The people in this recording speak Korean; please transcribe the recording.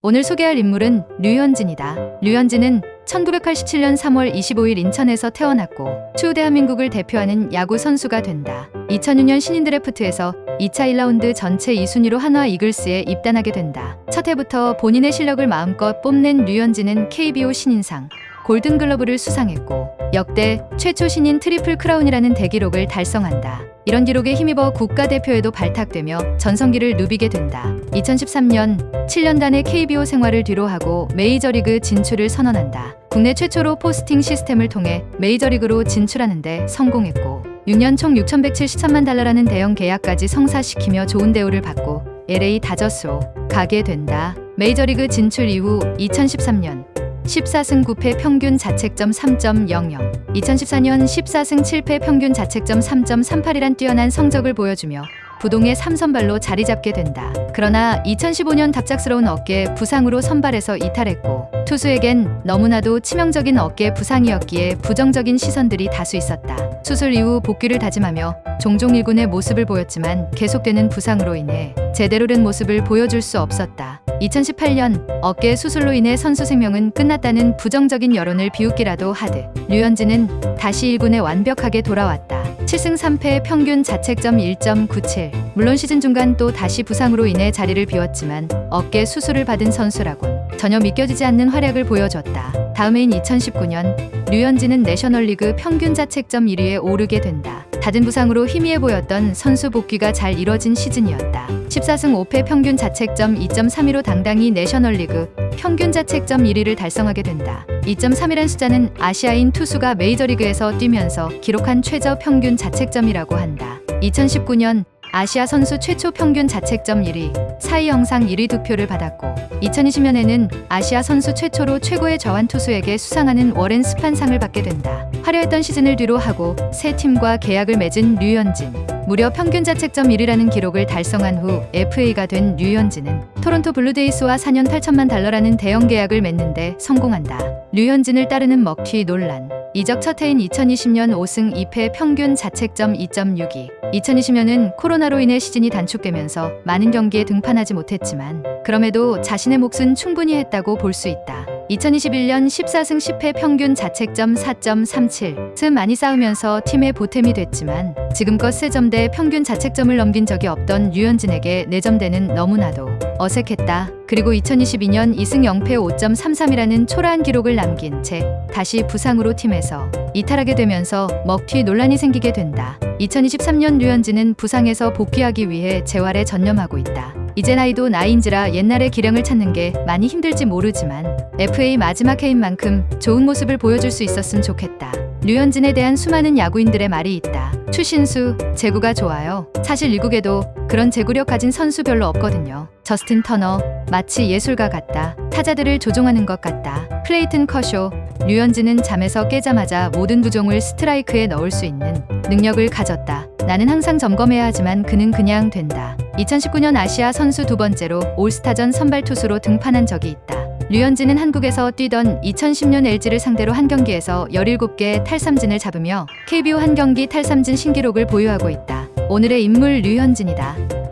오늘 소개할 인물은 류현진이다. 류현진은 1987년 3월 25일 인천에서 태어났고 추후 대한민국을 대표하는 야구 선수가 된다. 2006년 신인 드래프트에서 2차 1라운드 전체 2순위로 한화 이글스에 입단하게 된다. 첫 해부터 본인의 실력을 마음껏 뽐낸 류현진은 KBO 신인상, 골든글러브를 수상했고 역대 최초 신인 트리플 크라운이라는 대기록을 달성한다. 이런 기록에 힘입어 국가대표에도 발탁되며 전성기를 누비게 된다. 2013년 7년간의 KBO 생활을 뒤로하고 메이저리그 진출을 선언한다. 국내 최초로 포스팅 시스템을 통해 메이저리그로 진출하는데 성공했고 6년 총 6,173만 달러라는 대형 계약까지 성사시키며 좋은 대우를 받고 LA 다저스로 가게 된다. 메이저리그 진출 이후 2013년 14승 9패 평균 자책점 3.00 2014년 14승 7패 평균 자책점 3.38이란 뛰어난 성적을 보여주며 부동의 3선발로 자리 잡게 된다. 그러나 2015년 갑작스러운 어깨 부상으로 선발에서 이탈했고 투수에겐 너무나도 치명적인 어깨 부상이었기에 부정적인 시선들이 다수 있었다. 수술 이후 복귀를 다짐하며 종종 1군의 모습을 보였지만 계속되는 부상으로 인해 제대로 된 모습을 보여줄 수 없었다. 2018년 어깨 수술로 인해 선수 생명은 끝났다는 부정적인 여론을 비웃기라도 하듯 류현진은 다시 1군에 완벽하게 돌아왔다. 7승 3패 평균 자책점 1.97. 물론 시즌 중간 또 다시 부상으로 인해 자리를 비웠지만 어깨 수술을 받은 선수라곤 전혀 믿겨지지 않는 활약을 보여줬다. 다음 해인 2019년 류현진은 내셔널리그 평균 자책점 1위에 오르게 된다. 잦은 부상으로 희미해 보였던 선수 복귀가 잘 이뤄진 시즌이었다. 14승 5패 평균 자책점 2.32로 당당히 내셔널리그 평균 자책점 1위를 달성하게 된다. 2.3이란 숫자는 아시아인 투수가 메이저리그에서 뛰면서 기록한 최저 평균 자책점이라고 한다. 2019년 아시아 선수 최초 평균 자책점 1위, 사이 영상 1위 득표를 받았고 2020년에는 아시아 선수 최초로 최고의 저완 투수에게 수상하는 워렌 스판상을 받게 된다. 화려했던 시즌을 뒤로 하고 새 팀과 계약을 맺은 류현진. 무려 평균 자책점 1위라는 기록을 달성한 후 FA가 된 류현진은 토론토 블루데이스와 4년 8천만 달러라는 대형 계약을 맺는데 성공한다. 류현진을 따르는 먹튀 논란. 이적 첫 해인 2020년 5승 2패 평균 자책점 2.62. 2020년은 코로나로 인해 시즌이 단축되면서 많은 경기에 등판하지 못했지만 그럼에도 자신의 몫은 충분히 했다고 볼 수 있다. 2021년 14승 10패 평균 자책점 4.37. 틈 많이 쌓으면서 팀의 보탬이 됐지만 지금껏 세 점대 평균 자책점을 넘긴 적이 없던 류현진에게 네 점대는 너무나도 어색했다. 그리고 2022년 2승 0패 5.33이라는 초라한 기록을 남긴 채 다시 부상으로 팀에서 이탈하게 되면서 먹튀 논란이 생기게 된다. 2023년 류현진은 부상에서 복귀하기 위해 재활에 전념하고 있다. 이제 나이도 나이인지라 옛날의 기량을 찾는 게 많이 힘들지 모르지만 FA 마지막 해인 만큼 좋은 모습을 보여줄 수 있었으면 좋겠다. 류현진에 대한 수많은 야구인들의 말이 있다. 추신수, 제구가 좋아요. 사실 미국에도 그런 제구력 가진 선수 별로 없거든요. 저스틴 터너, 마치 예술가 같다. 타자들을 조종하는 것 같다. 클레이튼 커쇼, 류현진은 잠에서 깨자마자 모든 구종을 스트라이크에 넣을 수 있는 능력을 가졌다. 나는 항상 점검해야 하지만 그는 그냥 된다. 2019년 아시아 선수 두 번째로 올스타전 선발 투수로 등판한 적이 있다. 류현진은 한국에서 뛰던 2010년 LG를 상대로 한 경기에서 17개 탈삼진을 잡으며 KBO 한 경기 탈삼진 신기록을 보유하고 있다. 오늘의 인물 류현진이다.